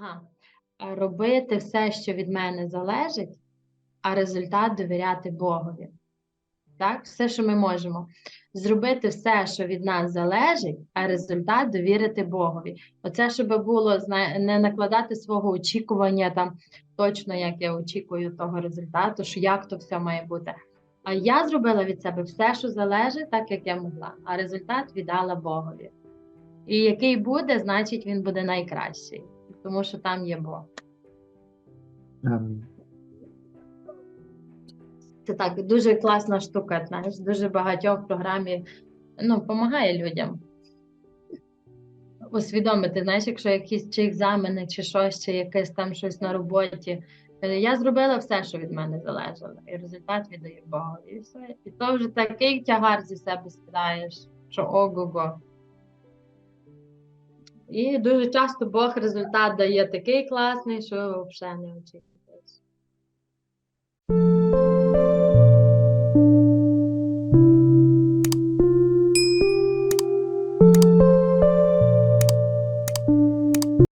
Ага. Робити все, що від мене залежить, а результат довіряти Богові. Так, все, що ми можемо. Зробити все, що від нас залежить, а результат довірити Богові. Оце, щоб було не накладати свого очікування там точно, як я очікую того результату, що як то все має бути. А я зробила від себе все, що залежить, так як я могла, а результат віддала Богові. І який буде, значить він буде найкращий, тому що там є Бог. Амінь. Це так дуже класна штука, знаєш, дуже багатьох в програмі ну, допомагає людям усвідомити, знаєш, якщо якісь чи екзамени, чи щось, чи якесь там щось на роботі. Е, Я зробила все, що від мене залежало, і результат віддає Богу. І все. І то вже такий тягар зі себе скидаєш, що ого-го. І дуже часто Бог результат дає такий класний, що взагалі не очікує.